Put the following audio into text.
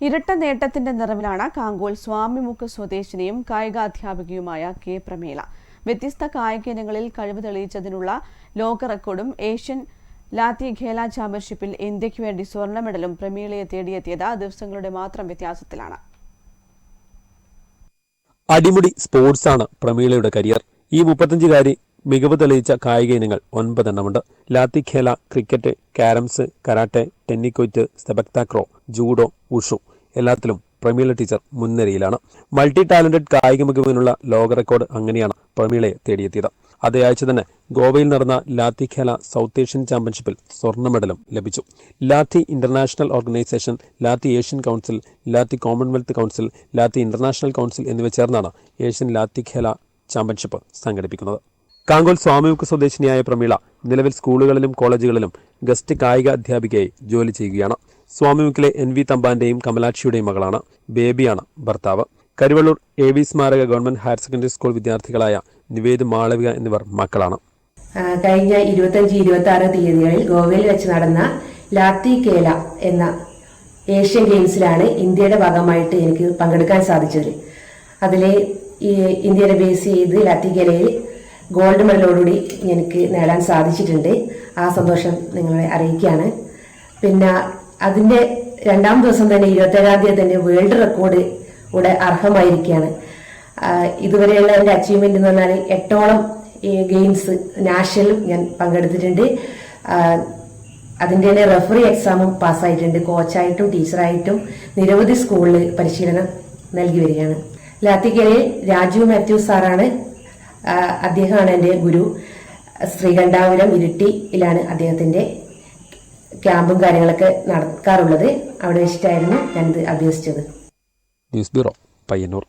ഇരട്ട നേട്ടത്തിന്റെ നിറവിലാണ് കാങ്കോൽ സ്വാമിമുക്ക് സ്വദേശിനിയും കായികാധ്യാപികയുമായ കെ പ്രമേല വ്യത്യസ്ത കായിക ഇനങ്ങളിൽ കഴിവ് തെളിയിച്ചതിനുള്ള ലോക റെക്കോർഡും ഏഷ്യൻ ലാത്തി ഖേല ചാമ്പ്യൻഷിപ്പിൽ ഇന്ത്യയ്ക്ക് വേണ്ടി സ്വർണ മെഡലും പ്രമീളയെ തേടിയെത്തിയത് ദിവസങ്ങളുടെ മാത്രം വ്യത്യാസത്തിലാണ്. അടിമുടി സ്പോർട്സാണ് പ്രമീളയുടെ കരിയർ. ഈ മുപ്പത്തഞ്ചുകാരി മികവ് തെളിയിച്ച കായിക ഇനങ്ങൾ ഒൻപതെണ്ണമുണ്ട് Lathikhela cricket carroms karate tennikoit sepak takraw judo wushu എല്ലാത്തിലും പ്രമീള ടീച്ചർ മുൻനിരയിലാണ്. മൾട്ടി ടാലന്റഡ് കായിക മികവിനുള്ള ലോക റെക്കോർഡ് അങ്ങനെയാണ് പ്രമീളയെ തേടിയെത്തിയത്. അതേ ആഴ്ച തന്നെ ഗോവയിൽ നടന്ന ലാത്തിഖേല സൗത്ത് ഏഷ്യൻ ചാമ്പ്യൻഷിപ്പിൽ സ്വർണ മെഡലും ലഭിച്ചു. Lathi International Organisation Lathi Asian Council Lathi Commonwealth Council Lathi International Council എന്നിവ ചേർന്നാണ് ഏഷ്യൻ ലാത്തിഖേല ചാമ്പ്യൻഷിപ്പ് സംഘടിപ്പിക്കുന്നത്. കാങ്കോൽ സ്വാമിമുക്ക് സ്വദേശിനിയായ പ്രമീള നിലവിൽ സ്കൂളുകളിലും കോളേജുകളിലും ഗസ്റ്റ് കായിക അധ്യാപികയായി ജോലി ചെയ്യുകയാണ്. സ്വാമിമുക്കിലെ എൻ വി തമ്പാന്റെയും കമലാക്ഷിയുടെയും മകളാണ് ബേബിയാണ് ഭർത്താവ്. കരുവള്ളൂർ എ വി സ്മാരക ഗവൺമെന്റ് ഹയർ സെക്കൻഡറി സ്കൂൾ വിദ്യാർത്ഥികളായ നിവേദ് മാളവിക എന്നിവർ മക്കളാണ്. കഴിഞ്ഞ ഇരുപത്തഞ്ച് ഇരുപത്തി ആറ് തീയതികളിൽ ഗോവയിൽ വെച്ച് നടന്ന ലാത്തി കേല എന്ന ഏഷ്യൻ ഗെയിംസിലാണ് ഇന്ത്യയുടെ ഭാഗമായിട്ട് എനിക്ക് പങ്കെടുക്കാൻ സാധിച്ചത്. അതിലെ ഇന്ത്യയുടെ ബേസ് ചെയ്ത് ലാത്തി കേലയിൽ ഗോൾഡ് മെഡലോടുകൂടി എനിക്ക് നേടാൻ സാധിച്ചിട്ടുണ്ട്. ആ സന്തോഷം നിങ്ങളെ അറിയിക്കുകയാണ്. പിന്നെ അതിന്റെ രണ്ടാം ദിവസം തന്നെ ഇരുപത്തേഴാം തീയതി തന്നെ വേൾഡ് റെക്കോർഡ് ഇവിടെ അർഹമായിരിക്കുകയാണ്. ഇതുവരെയുള്ള എന്റെ അച്ചീവ്മെന്റ് എന്ന് പറഞ്ഞാൽ എട്ടോളം ഗെയിംസ് നാഷണലും ഞാൻ പങ്കെടുത്തിട്ടുണ്ട്. അതിന്റെ തന്നെ റെഫറി എക്സാമും പാസ്സായിട്ടുണ്ട്. കോച്ചായിട്ടും ടീച്ചറായിട്ടും നിരവധി സ്കൂളിൽ പരിശീലനം നൽകി വരികയാണ്. ലാത്തിക്കരയിൽ രാജു മാത്യു സാറാണ് അദ്ദേഹമാണ് എന്റെ ഗുരു. ശ്രീകണ്ഠാപുരം ഇരിട്ടിയിലാണ് അദ്ദേഹത്തിന്റെ ക്യാമ്പും കാര്യങ്ങളൊക്കെ നടക്കാറുള്ളത്. അവിടെ വെച്ചിട്ടായിരുന്നു ഞാനിത് അഭ്യസിച്ചത്. News bureau Payyanur.